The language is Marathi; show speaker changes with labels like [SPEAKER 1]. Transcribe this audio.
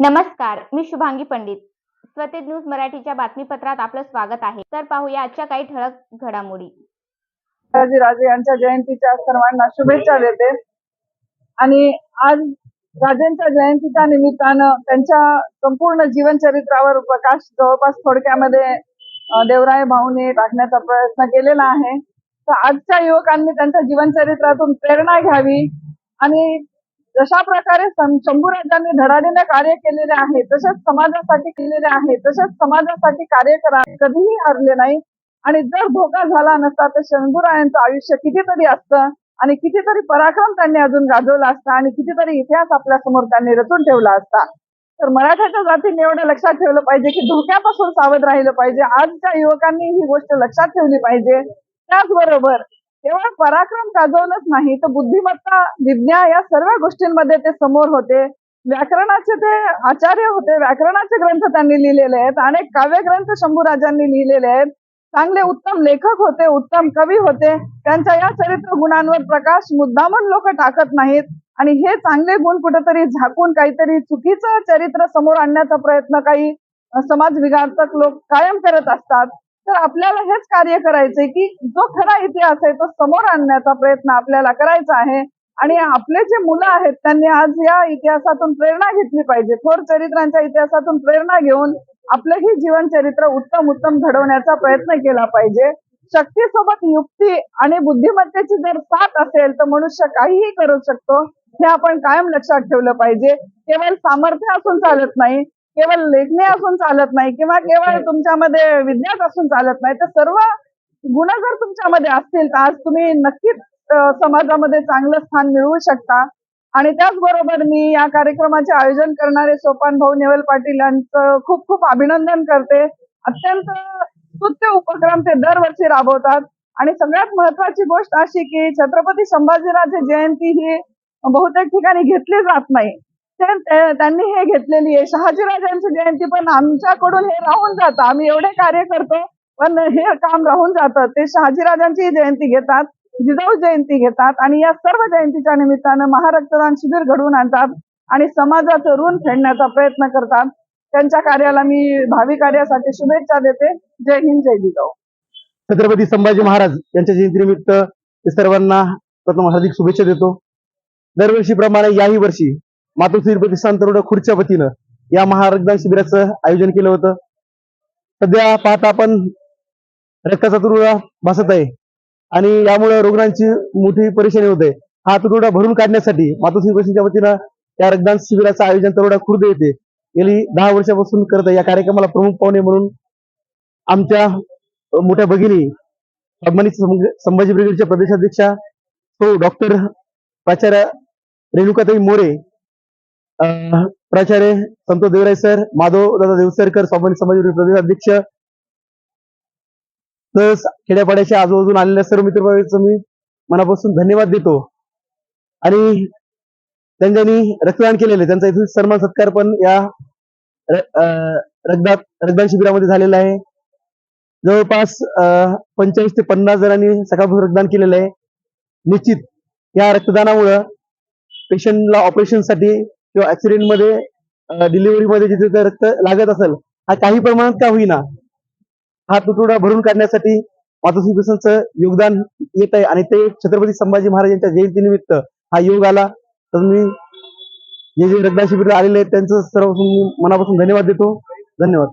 [SPEAKER 1] नमस्कार मी शुभांगी पंडित. स्वतेज न्यूज मराठीच्या बातमीपत्रात आपलं स्वागत आहे. तर पाहूया आजच्या काही ठळक घडामोडी.
[SPEAKER 2] राजे यांच्या जयंतीच्या सर्वांना शुभेच्छा देते. आणि आज राजेंच्या जयंतीच्या निमित्तानं त्यांच्या संपूर्ण जीवनचरित्रावर प्रकाश जवळपास थोडक्यामध्ये देवराय भाऊने टाकण्याचा प्रयत्न केलेला आहे. तर आजच्या युवकांनी त्यांच्या जीवनचरित्रातून प्रेरणा घ्यावी आणि जशा प्रकारे शंभूराजांनी धडाडीने कार्य केलेले आहे तसेच समाजासाठी केलेले आहे तसेच समाजासाठी कार्य करा कधीही हरले नाही. आणि जर धोका झाला नसता तर शंभूरायांचं आयुष्य कितीतरी असतं आणि कितीतरी पराक्रम त्यांनी अजून गाजवला असता आणि कितीतरी इतिहास आपल्यासमोर त्यांनी रचून ठेवला असता. तर मराठ्याच्या जातीने एवढं लक्षात ठेवलं पाहिजे की धोक्यापासून सावध राहिलं पाहिजे. आजच्या युवकांनी ही गोष्ट लक्षात ठेवली पाहिजे. त्याचबरोबर केवळ पराक्रम गाजवलंच नाही तर बुद्धिमत्ता विज्ञा या सर्व गोष्टींमध्ये ते समोर होते. व्याकरणाचे ते आचार्य होते. व्याकरणाचे ग्रंथ त्यांनी लिहिलेले आहेत. अनेक काव्यग्रंथ शंभूराजांनी लिहिलेले आहेत. चांगले उत्तम लेखक होते उत्तम कवी होते. त्यांच्या या चरित्र गुणांवर प्रकाश मुद्दामन लोक टाकत नाहीत. आणि हे चांगले गुण कुठेतरी झाकून काहीतरी चुकीचं चरित्र समोर आणण्याचा प्रयत्न काही समाज विघातक लोक कायम करत असतात. तर आपल्याला हेच कार्य करायचंय की जो खरा इतिहास आहे तो समोर आणण्याचा प्रयत्न आपल्याला करायचा आहे. आणि आपले जे मुलं आहेत त्यांनी आज या इतिहासातून प्रेरणा घेतली पाहिजे. थोर चरित्रांच्या इतिहासातून प्रेरणा घेऊन आपलंही जीवन चरित्र उत्तम उत्तम घडवण्याचा प्रयत्न केला पाहिजे. शक्तीसोबत युक्ती आणि बुद्धिमत्तेची जर साथ असेल तर मनुष्य काहीही करू शकतो. हे आपण कायम लक्षात ठेवलं पाहिजे. केवळ सामर्थ्य असून चालत नाही. केवळ लेखणी असून चालत नाही किंवा केवळ तुमच्यामध्ये विद्याच असून चालत नाही तर सर्व गुण जर तुमच्यामध्ये असतील तर आज तुम्ही नक्कीच समाजामध्ये चांगलं स्थान मिळवू शकता. आणि त्याचबरोबर मी या कार्यक्रमाचे आयोजन करणारे सोपान भाऊ नेवल पाटील यांचं खूप खूप अभिनंदन करते. अत्यंत स्तुत्य उपक्रम ते दरवर्षी राबवतात. आणि सगळ्यात महत्वाची गोष्ट अशी की छत्रपती संभाजीराजे जयंती ही बहुतेक ठिकाणी घेतली जात नाही. तर त्यांनी हे घेतलेली आहे. शहाजीराजांची जयंती पण आमच्याकडून हे राहून जातं. आम्ही एवढे कार्य करतो पण हे काम राहून जातं. ते शहाजीराजांची जयंती घेतात जिजाऊ जयंती घेतात आणि या सर्व जयंतीच्या निमित्तानं महारक्तदान शिबिर घडवून आणतात आणि समाजाचं ऋण फेडण्याचा प्रयत्न करतात. त्यांच्या कार्याला मी भावी कार्यासाठी शुभेच्छा देते. जय हिंद जय जिजाऊ.
[SPEAKER 3] छत्रपती संभाजी महाराज यांच्या जयंतीनिमित्त सर्वांना प्रथम हार्दिक शुभेच्छा देतो. दरवर्षीप्रमाणे याही वर्षी मातोश्री प्रतिष्ठान तरुण खुर्च्या वतीनं या महारक्तदान शिबिराचं आयोजन केलं होतं. सध्या पाहता आपण रक्ताचा तुरुडा भासत आहे. आणि यामुळे रुग्णांची मोठी परेशानी होते हा तुरुडा भरून काढण्यासाठी मातोश्री प्रतिष्ठानच्या वतीनं या रक्तदान शिबिराचं आयोजन तरुडा खुर्द येते गेली दहा वर्षापासून करत आहे. या कार्यक्रमाला प्रमुख पाहुणे म्हणून आमच्या मोठ्या भगिनी सन्मानित संभाजी ब्रिगेडच्या प्रदेशाध्यक्षा तो डॉक्टर प्राचार्य रेणुकाताई मोरे प्राचार्य संतोष देवराय सर माधव दादा देवसरकर स्वामी समाज प्रदेश अध्यक्ष तस खेड्यापाड्याच्या आजूबाजून आलेल्या सर्व मित्र मी मनापासून धन्यवाद देतो. आणि त्यांच्यानी रक्तदान केलेले त्यांचा इथून सन्मान सत्कार पण या रक्तदान रक्तदान शिबिरामध्ये झालेला आहे. जवळपास पंचेचाळीस ते पन्नास जणांनी सकाळपासून रक्तदान केलेलं आहे. निश्चित या रक्तदानामुळं पेशंटला ऑपरेशनसाठी किंवा ऍक्सिडेंटमध्ये मध्ये जिथे ते रक्त लागत असेल हा काही प्रमाणात का होईना हा तुटवडा भरून काढण्यासाठी मातोश्री पेशंटचं योगदान येत आहे. आणि ते छत्रपती संभाजी महाराज यांच्या जयंतीनिमित्त हा योग आला. तर मी जे जे रक्तदान शिबिर आलेले आहेत त्यांचं सर्व मनापासून धन्यवाद देतो. धन्यवाद.